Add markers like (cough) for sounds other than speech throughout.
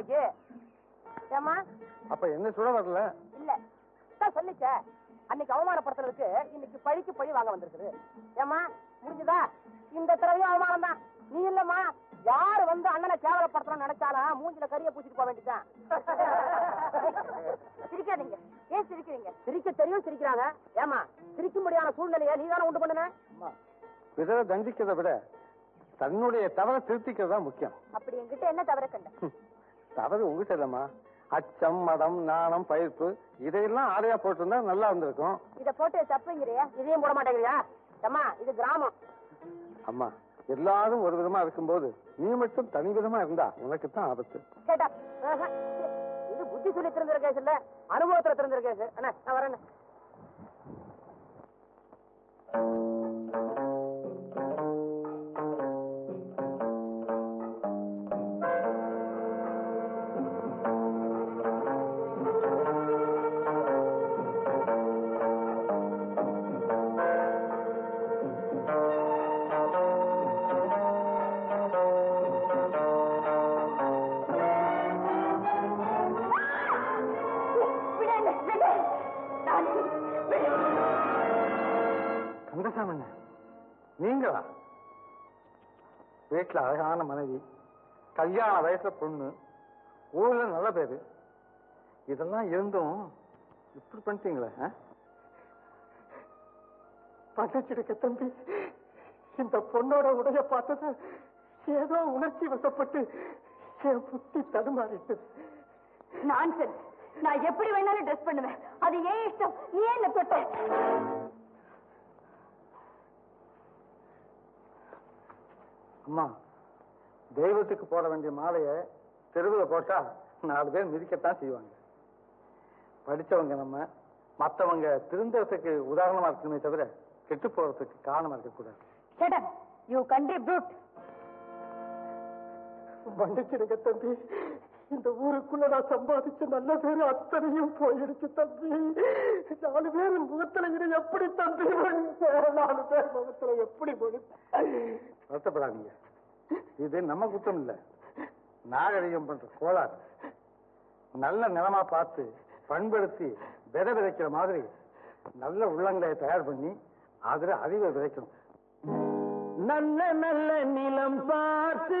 ரூபாய்க்கு ஏமா அப்ப என்ன சுட வரல? இல்ல. தான் சொல்லிச்ச அன்னைக்கு அவமானப்படுத்துறதுக்கு இன்னைக்கு பழிக்கு பழி வாங்க வந்திருக்குது. ஏமா முடிஞ்சுதா இந்த தடவையும் அவமானம் தான் நீ இல்லம்மா. யாரு வந்து அண்ணனை கேவலப்படுத்தணும்னு நினைச்சாலும் மூஞ்சில கரிய பூச்சிட்டு போக வேண்டியதான் (laughs) சிரிக்காதீங்க. ஏன் சிரிக்கிறீங்க? சிரிக்க தெரியும் சிரிக்கிறாங்க. ஏமா சிரிக்கும்படியான சூழ்நிலையை நீ தானே உண்டு பண்ணுன? பிறரை தண்டிக்கிறதை விட தன்னுடைய தவறை திருத்திக்கிறது முக்கியம். அப்படி என்கிட்ட என்ன தவற கண்ட. தவறு உங்ககிட்ட இல்லம்மா அச்சம் மடம் நாணம் பயிர்ப்பு இதையெல்லாம் ஆரையா போட்டிருந்தா நல்லா இருந்திருக்கும். இத போட்டு தப்புங்கிறியா இதையும் போட மாட்டேங்கிறியா அம்மா இது கிராமம். அம்மா எல்லாரும் ஒரு விதமா இருக்கும்போது நீ மட்டும் தனி விதமா இருந்தா உனக்கு தான் ஆபத்து. கேட்டா. இது புத்தி சொல்லி கேஸ் இல்ல அனுபவத்துல கேஸ் அண்ணா நான் வரேன் நீங்களா? வீட்டுல அழகான மனைவி கல்யாண வயசுல பொண்ணு ஊர்ல நல்ல பேரு. இதெல்லாம் இருந்தும் இப்படி பண்ணிட்டீங்களே ஆ? தம்பி. இந்த பொண்ணோட உடைய பார்த்தது ஏதோ உணர்ச்சி வசப்பட்டு என் புத்தி தடுமாறிட்டது சரி நான் எப்படி வேணாலும் ட்ரெஸ் பண்ணுவேன். அது ஏன் இஷ்டம்? நீ ஏன் என்ன தொட்ட? அம்மா தெய்வத்துக்கு போட வேண்டிய மாலையை தெருவில் போட்டா நாலு பேர் மிதிக்கத்தான் செய்வாங்க. படிச்சவங்க நம்ம மத்தவங்க திருந்தறதுக்கு உதாரணமா இருக்கணுமே தவிர கெட்டு போறதுக்கு காரணமா இருக்கக்கூடாது. You country brute. மன்னிச்சிடுங்க தம்பி. இந்த ஊருக்குள்ள நான் சம்பாதிச்ச நல்ல பேரு அத்தனையும் போயிடுச்சு தம்பி. நாலு பேர் முகத்துல இது எப்படி தம்பி நாலு பேர் முகத்துல எப்படி போடு வருத்தப்படாதீங்க. இது நம்ம குற்றம் இல்ல. நாகரிகம் பண்ற கோளாறு. நல்ல நிலமா பார்த்து பண்படுத்தி விதை விதைக்கிற மாதிரி நல்ல உள்ளங்களை தயார் பண்ணி அதுல அறிவை விதைக்கணும். நல்ல நல்ல நிலம் பார்த்து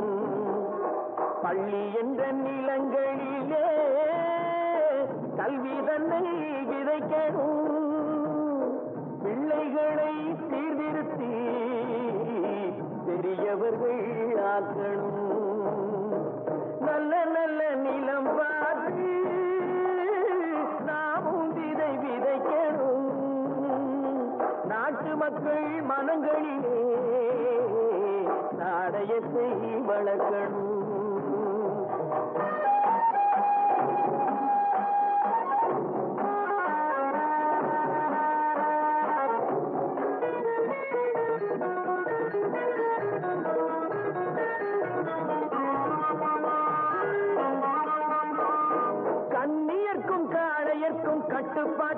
பள்ளி என்ற நிலங்களிலே கல்வி தன்னை விதைக்கணும். பிள்ளைகளை சீர்திருத்தி பெரியவர்கள் ஆக்கணும். நல்ல நல்ல நிலம் பார்த்து நாமும் விதை விதைக்கணும். நாட்டு மக்கள் மனங்களிலே நாடயத்தை வளர்க்கணும்.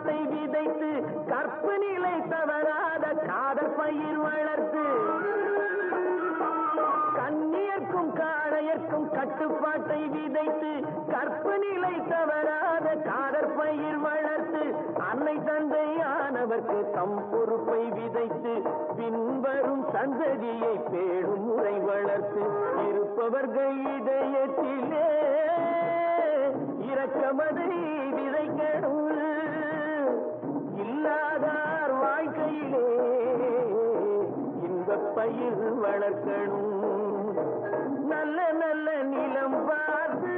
கட்டுப்பாட்டை விதைத்து கற்பு நிலை தவறாத காதல் பயிர் வளர்த்து கண்ணியர்க்கும் காளையர்க்கும் கட்டுப்பாட்டை விதைத்து கற்பு நிலை தவறாத காதற் பயிர் வளர்த்து அன்னை தந்தையானவர்க்கு தம் பொறுப்பை விதைத்து பின்வரும் சந்ததியை பேடும் முறை வளர்த்து இருப்பவர்கள் இதயத்திலே இரக்கமதை விதைக்கணும் பயிர் வளர்க்கணும். நல்ல நல்ல நிலம் பார்த்து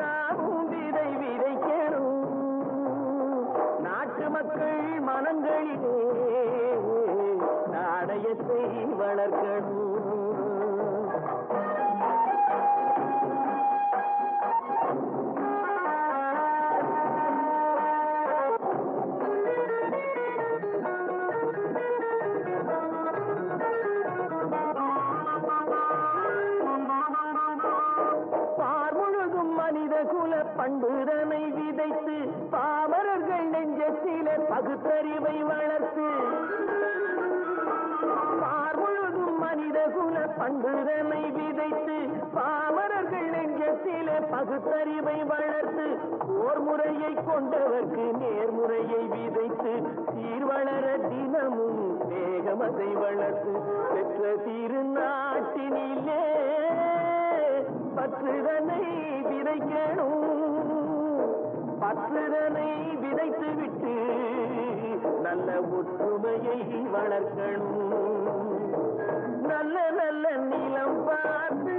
நாமும் விதை விதைக்கணும். நாட்டு மக்கள் மனங்களிலே நாடயத்தை வளர்க்கணும். பகுத்தறிவை வளர்த்து பார் முழுதும் மனித குல பண்புதனை விதைத்து பாமரர்கள் நெஞ்சத்திலே பகுத்தறிவை வளர்த்து ஓர் முறையை கொண்டவர்க்கு நேர்முறையை விதைத்து சீர்வளர தினமும் வேகமதை வளர்த்து பெற்ற திருநாட்டினிலே பற்றுதனை விதைக்கணும். பற்றுதனை விதைத்து விட்டு நல்ல ஒற்றுமையை வளர்க்கணும். நல்ல நல்ல நிலம் பார்த்து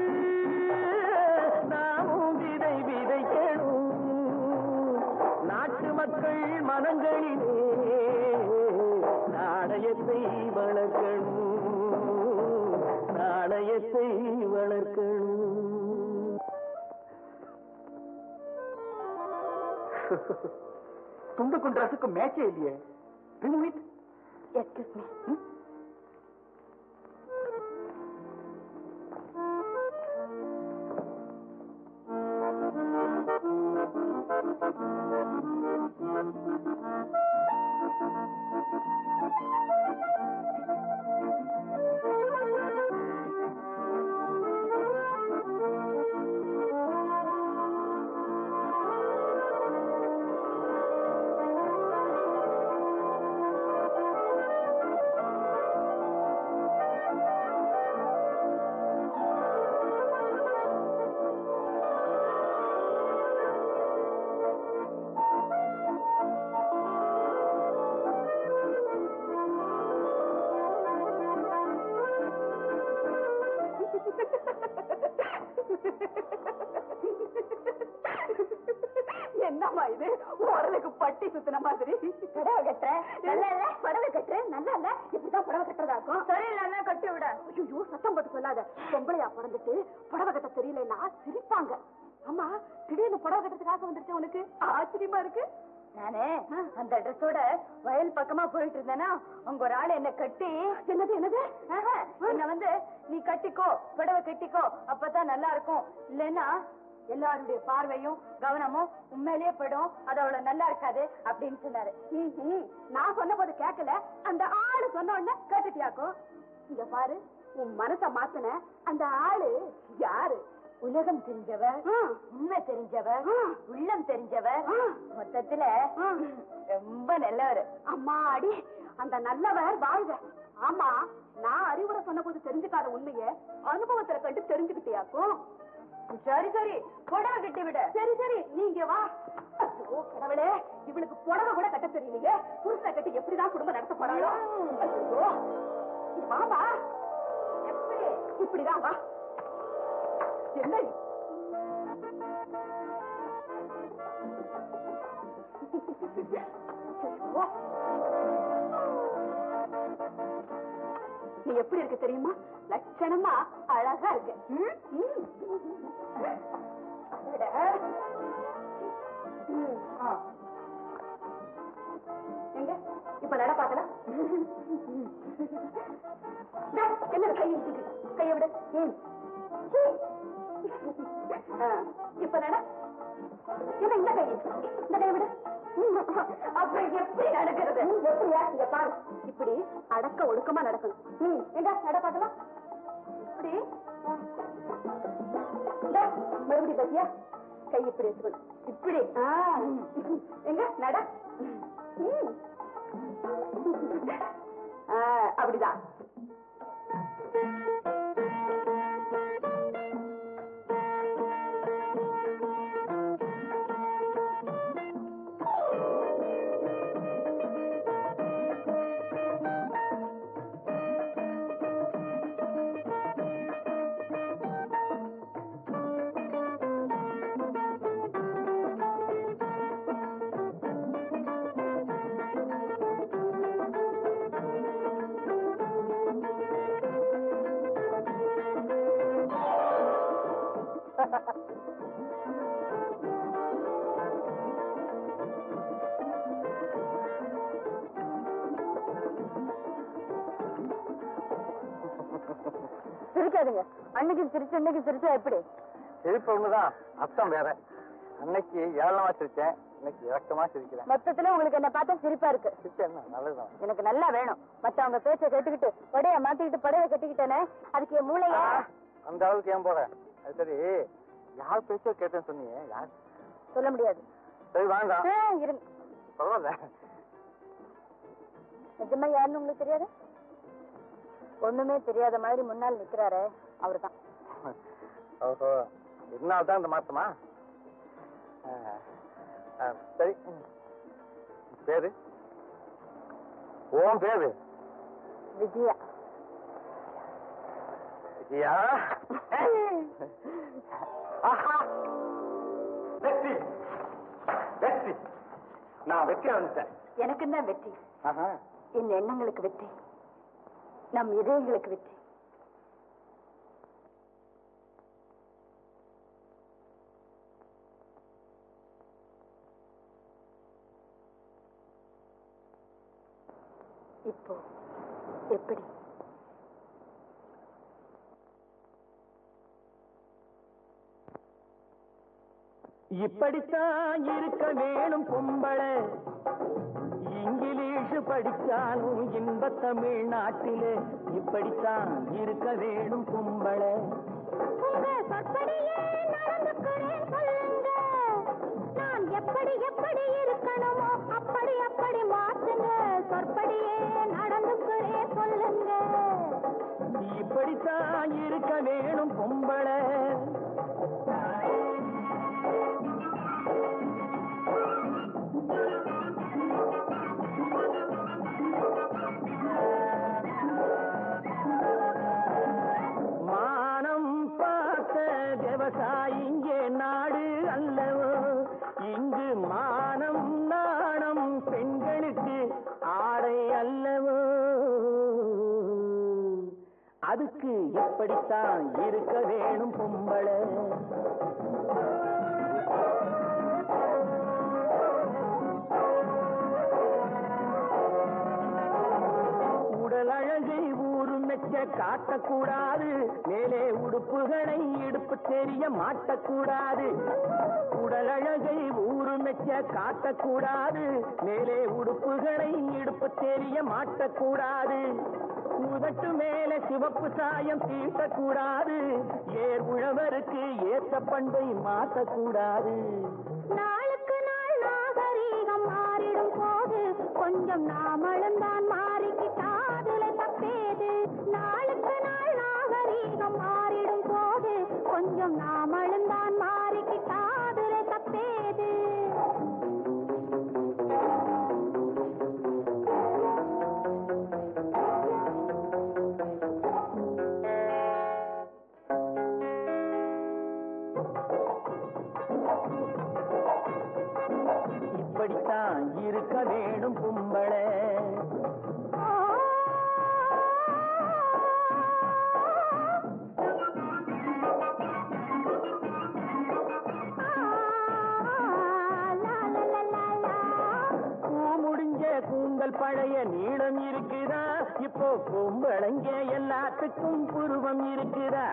நாமும் விதை விதைக்கணும். நாட்டு மக்கள் மனங்களிலே நாணயத்தை வளர்க்கணும். நாணயத்தை வளர்க்கணும். तुम तो कुंड्रासी को मैं चाहिए है Excuse me. Hmm? சுத்தின மாதிரி. புடவை கட்டுறேன் நல்லா இல்ல? புடவை கட்டுறேன் நல்லா இல்ல? இப்படிதான் புடவை கட்டுறதாக்கும் சரியில்லைன்னா கட்டி விட. ஐயோ சத்தம் போட்டு சொல்லாத. பொம்பளையா பிறந்துட்டு புடவை கட்ட தெரியலன்னா சிரிப்பாங்க. அம்மா திடீர்னு புடவை கட்டுறதுக்கு ஆசை வந்துருச்சு உனக்கு? ஆச்சரியமா இருக்கு. நானே அந்த ட்ரெஸ்ஸோட வயல் பக்கமா போயிட்டு இருந்தேனா உங்க ஒரு ஆள் என்ன கட்டி என்னது என்னது? என்ன வந்து நீ கட்டிக்கோ புடவை கட்டிக்கோ அப்பதான் நல்லா இருக்கும். இல்லைன்னா எல்லாருடைய பார்வையும் கவனமும் உண்மையிலேயே படும் அது அவ்வளவு நல்லா இருக்காது அப்படின்னு சொன்னாரு. நான் சொன்ன போது கேட்கல. அந்த ஆளு சொன்ன உடனே கேட்டுட்டியாக்கும் இங்க பாரு உன் மனச மாத்தின அந்த ஆளு யாரு? உலகம் தெரிஞ்சவர் உண்மை தெரிஞ்சவர் உள்ளம் தெரிஞ்சவர். மொத்தத்துல ரொம்ப நல்லவர். அம்மா அடி அந்த நல்லவர் வாழ்க. ஆமா நான் அறிவுரை சொன்ன போது தெரிஞ்சுக்காத உண்மைய அனுபவத்துல கண்டு தெரிஞ்சுக்கிட்டியாக்கும் சரி சரி. புடவை கட்டி விட. சரி சரி. நீங்க வா. ஓ கடவுளே. இவளுக்கு புடவை கூட கட்ட தெரியலையே. புருஷனை கட்டி எப்படிதான் குடும்பம் நடத்த போறாளோ வாமா எப்படி? இப்படிதான் வா. என்ன இது? நீ எப்படி இருக்கு தெரியுமா? லட்சணமா அழகா இருக்கு. எங்க? இப்ப நட பாக்கலாம் என்ன கையை கையை விட. இப்ப நட. இந்த கை இந்த கை அப்புறம் எப்படி நடக்கிறது? எப்படியா இங்க பாரு. இப்படி அடக்க ஒடுக்கமா நடக்கணும். எங்க நட பாக்கலாம் இப்படி. இந்தா, பத்தியா கை இப்படி வச்சுக்கணும் இப்படி. எங்க? நட. அப்படிதான். அன்னைக்கு சிரிச்சு இன்னைக்கு சிரிச்சா எப்படி? சிரிப்பு ஒண்ணுதான் அர்த்தம் வேற. அன்னைக்கு ஏழமா சிரிச்சேன் இன்னைக்கு இறக்கமா சிரிக்கிறேன். மொத்தத்துல உங்களுக்கு என்ன பார்த்தா சிரிப்பா இருக்கு. நல்லதுதான். எனக்கு நல்லா வேணும். மத்தவங்க பேச்ச கேட்டுக்கிட்டு படைய மாத்திக்கிட்டு படைய கட்டிக்கிட்டேனே அதுக்கு என் மூளைய அந்த அளவுக்கு ஏன் போற அது சரி. யார் பேச்சோ கேட்டேன்னு சொன்னீங்க? யார்? சொல்ல முடியாது. சரி வேண்டாம் இருங்க பரவாயில்ல. நிஜமா யாருன்னு உங்களுக்கு தெரியாது? ஒண்ணுமே தெரியாத மாதிரி முன்னால் நிக்கிறாரே. அவர்தான். ஓஹோ இதனால தான் இந்த மாசமா? சரி. பேரு? ஓம் பேரு? விஜயா. விஜயா? வெற்றி. வெற்றி. நான் வெற்றி வந்துட்டேன் எனக்கு தான் வெற்றி. ஆஹா. என் எண்ணங்களுக்கு வெற்றி. நம் இதயங்களுக்கு வெற்றி. இப்போ எப்படி? இப்படித்தான் இருக்க வேணும் பொம்பளை இங்கிலீஷ் படிச்சாலும் இன்ப தமிழ்நாட்டிலே இப்படித்தான் இருக்க வேணும் பொம்பளை நான் எப்படி எப்படி இருக்கணுமோ அப்படி அப்படி மாத்துங்க சொற்படியே. இருக்க பொம்பள. மானம் பார்த்த விவசாயி அப்படித்தான் இப்படித்தான் இருக்க வேணும் பொம்பளை. உடல் அழகை ஊரு மெச்ச காட்டக்கூடாது. மேலே உடுப்புகளை இடுப்பு தெரிய மாட்டக்கூடாது. உடல் அழகை ஊரு மெச்ச காட்டக்கூடாது. மேலே உடுப்புகளை இடுப்பு தெரிய மாட்டக்கூடாது. உதட்டு மேல சிவப்பு சாயம் தீட்டக்கூடாது ஏர் உழவருக்கு ஏத்த பண்பை மாற்றக்கூடாது. நாளுக்கு நாள் நாகரீகம் மாறிடும் போது கொஞ்சம் நாமளும் தான் இப்படித்தான் இருக்க வேணும் கும்பளை பூ முடிஞ்ச கூந்தல் பழைய நீளம் இருக்குதா? இப்போ கும்பளங்க எல்லாத்துக்கும் புருவம் இருக்குதா?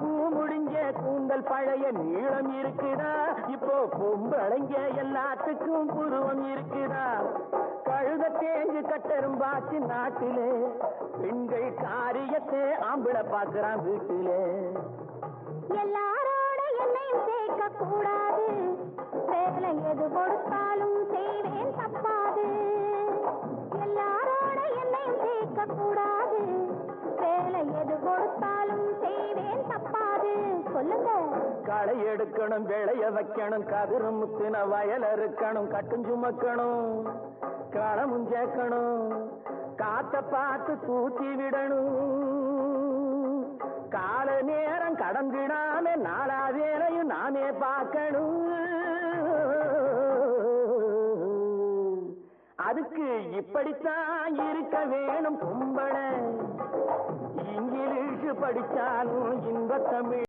பூ முடிஞ்ச கூந்தல் பழைய நீளம் இருக்குதா? இப்போ பொம்பளைங்க எல்லாத்துக்கும் புருவம் இருக்குதா? கழுத தேஞ்சு கட்டெரும்பாச்சு நாட்டிலே. பெண்கள் காரியத்தை ஆம்பிள பாக்குறான் வீட்டிலே. எல்லாரோட என்னையும் சேர்க்க கூடாது வேலை எது கொடுத்தாலும் செய்வேன் தப்பாது. எல்லாரோட என்னையும் சேர்க்க கூடாது வேலை எது கொடுத்தாலும் செய்வேன் தப்பாது. சொல்லுங்க. களை எடுக்கணும் விளைய வைக்கணும் கதிரும் முத்தின வயல் அறுக்கணும் கட்டும் சுமக்கணும் களமும் சேர்க்கணும் காத்த பார்த்து தூக்கி விடணும். கால நேரம் கடந்திடாம நாலா வேலையும் நாமே பார்க்கணும். அதுக்கு இப்படித்தான் இருக்க வேணும் கும்பளை இங்கிலீஷ் படிச்சாலும் இன்ப தமிழ்